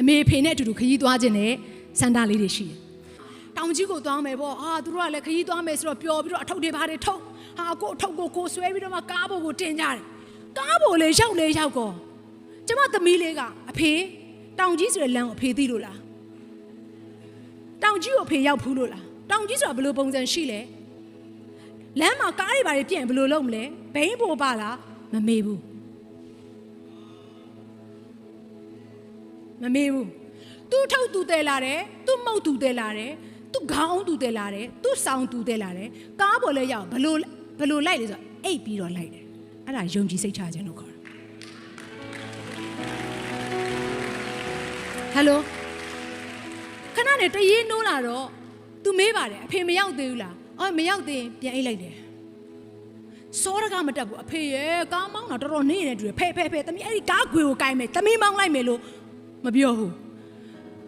အမေဖေနဲ့အတူတူခရီးသွားခြင်းနဲ့စန္ဒလေးတွေရှိတယ်တောင်ကြီးကိုသွားမယ်ပေါ့အာသူတို့ကလည်းခရီးသွားမယ်ဆိုတော့ပျော်ပြီးတော့အထုပ်တွေဘာတွေထုတ်ဟာကိုအထုပ်ကိုကိုဆွဲပြီးတော့မှကားပေါ်ကိုတင်ကြတယ်ကားပေါ်လေရောက်လေရောက်ကောကျမသမီးလေးကအဖေတောင်ကြီးဆိုတဲ့လမ်းကိုအဖေသိလို့လားတောင်ကြီးကိုအဖေရောက်ဖူးလို့လားတောင်ကြီးဆိုတာဘယ်လိုပုံစံရှိလဲလမ်းမှာကားတွေဘာတွေပြင့်ဘယ်လိုလုပ်မလဲဘိန်းပေါ်ပါလားမမေ့ဘူး မမေးဘူးသူ့ထုတ်သူတဲလာတယ်သူ့မုတ်သူတဲလာတယ်သူ့ခေါင်းသူတဲလာတယ်သူ့ဆောင်သူတဲလာတယ်ကားပေါ်လဲရောက်ဘလို့ဘလို့လိုက်လဲဆိုတော့အိတ်ပြီးတော့လိုက်တယ်အဲ့ဒါယုံကြည်စိတ်ချခြင်းလို့ခေါ်တယ်ဟယ်လိုခဏနဲ့တရေနိုးလာတော့ तू မေးပါတယ်အဖေမရောက်သေးဘူးလားအော်မရောက်သေးရင်ပြန်အိတ်လိုက်တယ်စောရကမတက်ဘူးအဖေရဲ့ကားမောင်းတာတော်တော်နေနေတူတယ်ဖဲဖဲဖဲတမီးအဲ့ဒီကားခွေကိုကိုင်းမယ်တမီးမောင်းလိုက်မယ်လို့ မပြောဘူး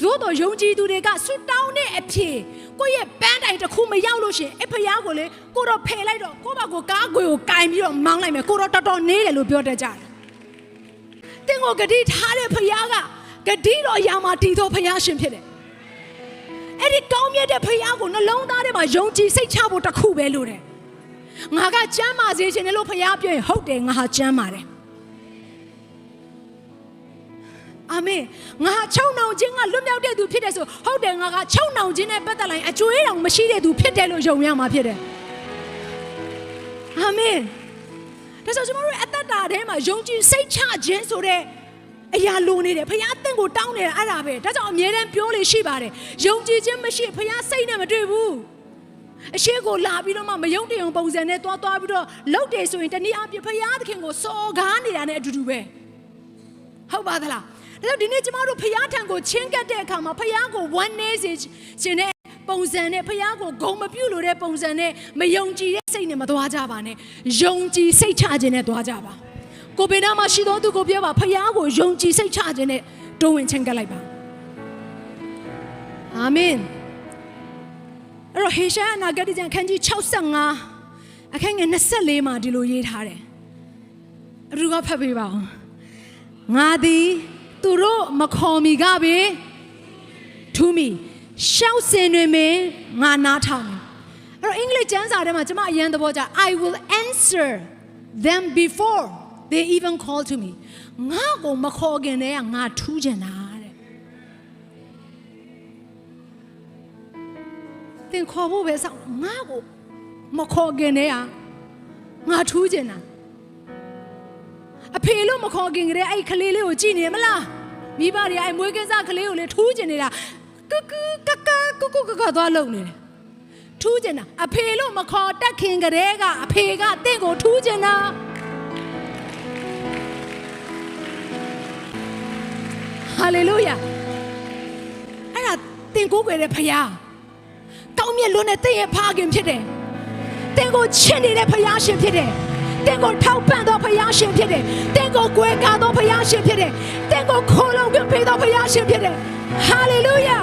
တို့တော့ယုံကြည်သူတွေကဆွတောင်းတဲ့အဖြစ်ကိုယ့်ရဲ့ပန်းတိုင်တစ်ခုမရောက်လို့ရှရင်အဖေရားကိုလေကိုတော့ဖယ်လိုက်တော့ကိုယ့်ဘကိုကားခွေကိုကိုင်းပြီးတော့မောင်းလိုက်မယ်ကိုတော့တော်တော်နေတယ်လို့ပြောတတ်ကြတယ်တင်းကိုဂတိထားတဲ့ဖရားကဂတိတော်အရာမှာတည်တော်ဖရားရှင်ဖြစ်တယ်အဲ့ဒီကောင်းမြတ်တဲ့ဖခင်ကိုနှလုံးသားထဲမှာယုံကြည်စိတ်ချဖို့တစ်ခုပဲလို့တယ်ငါကကျမ်းမာစေခြင်းနဲ့လို့ဖခင်ပြောရင်ဟုတ်တယ်ငါဟာကျမ်းမာတယ် မင်ငါဟာချုံနှောင်ခြင်းကလွတ်မြောက်တဲ့သူဖြစ်တယ်ဆိုဟုတ်တယ်ငါကချုံနှောင်ခြင်းနဲ့ပတ်သက်လိုက်အကျွေးတောင်မရှိတဲ့သူဖြစ်တယ်လို့ယုံရမှာဖြစ်တယ်အာမင်ဒါဆိုကျွန်တော်တို့အသက်တာထဲမှာယုံကြည်စိတ်ချခြင်းဆိုတဲ့အရာလိုနေတယ်ဖခင်အသင်ကိုတောင်းနေတာအဲ့ဒါပဲဒါကြောင့်အမြဲတမ်းပြောလို့ရှိပါတယ်ယုံကြည်ခြင်းမရှိဖခင်စိတ်နဲ့မတွေ့ဘူးအရှိကိုလာပြီးတော့မှမယုံတည်အောင်ပုံစံနဲ့တွားတွားပြီးတော့လှုပ်တယ်ဆိုရင်တနည်းအားဖြင့်ဖခင်သခင်ကိုစော်ကားနေတာနဲ့အတူတူပဲဟုတ်ပါသလား ဒါကြောင့်ဒီနေ့ကျမတို့ဖခင်ထံကိုချင်းကပ်တဲ့အခါမှာဖခင်ကိုဝမ်းနေစေခြင်းနဲ့ပုံစံနဲ့ဖခင်ကိုဂုံမပြုတ်လို့တဲ့ပုံစံနဲ့မယုံကြည်တဲ့စိတ်နဲ့မသွားကြပါနဲ့ယုံကြည်စိတ်ချခြင်းနဲ့သွားကြပါကိုပေနာမှာရှိတော်သူကိုပြောပါဖခင်ကိုယုံကြည်စိတ်ချခြင်းနဲ့တိုးဝင်ချင်းကပ်လိုက်ပါအာမင်အဲ့တော့ဟေရှာယအနာဂတ်ကျမ်းခန်းကြီး65အခန်းငယ်24မှာဒီလိုရေးထားတယ်အရူကဖတ်ပေးပါဦးငါသည် သူတို့မခေါ်မီကပဲထူးမီရှောက်စင်တွင်ပင်ငါနားထောင်တယ်အဲ့တော့အင်္ဂလိပ်ကျမ်းစာထဲမှာကျွန်မအရန်သဘောကျ I will answer them before they even call to me ငါ့ကိုမခေါ်ခင်တည်းကငါထူးကျင်တာတဲ့သင်ခေါ်ဖို့ပဲစောင့်ငါ့ကိုမခေါ်ခင်တည်းကငါထူးကျင်တာ အဖေလို့မခေါ်ခင်ကလေးအဲ့ကလေးလေးကိုကြည့်နေမလားမိဘတွေအဲ့မွေးကင်းစားကလေးကိုလေထူးကျင်နေတာကကူကကကကူကကသွားလုံနေတယ်ထူးကျင်တာအဖေလို့မခေါ်တက်ခင်ကလေးကအဖေကတင့်ကိုထူးကျင်တာဟာလေလုယာအဲ့ဒါသင်ကိုးကွယ်တဲ့ဖခင်ကောင်းမြတ်လွန်းတဲ့သင်ရဲ့ဖခင်ဖြစ်တယ်သင်ကိုချစ်နေတဲ့ဖခင်ရှင်ဖြစ်တယ် သင်ကိုထောက်ပံ့သောဖခင်ရှင်ဖြစ်တယ်သင်ကိုကွယ်ကာသောဖခင်ရှင်ဖြစ်တယ်သင်ကိုခိုးလုံခွင့်ပေးသောဖခင်ရှင်ဖြစ်တယ်ဟာလေလုယာ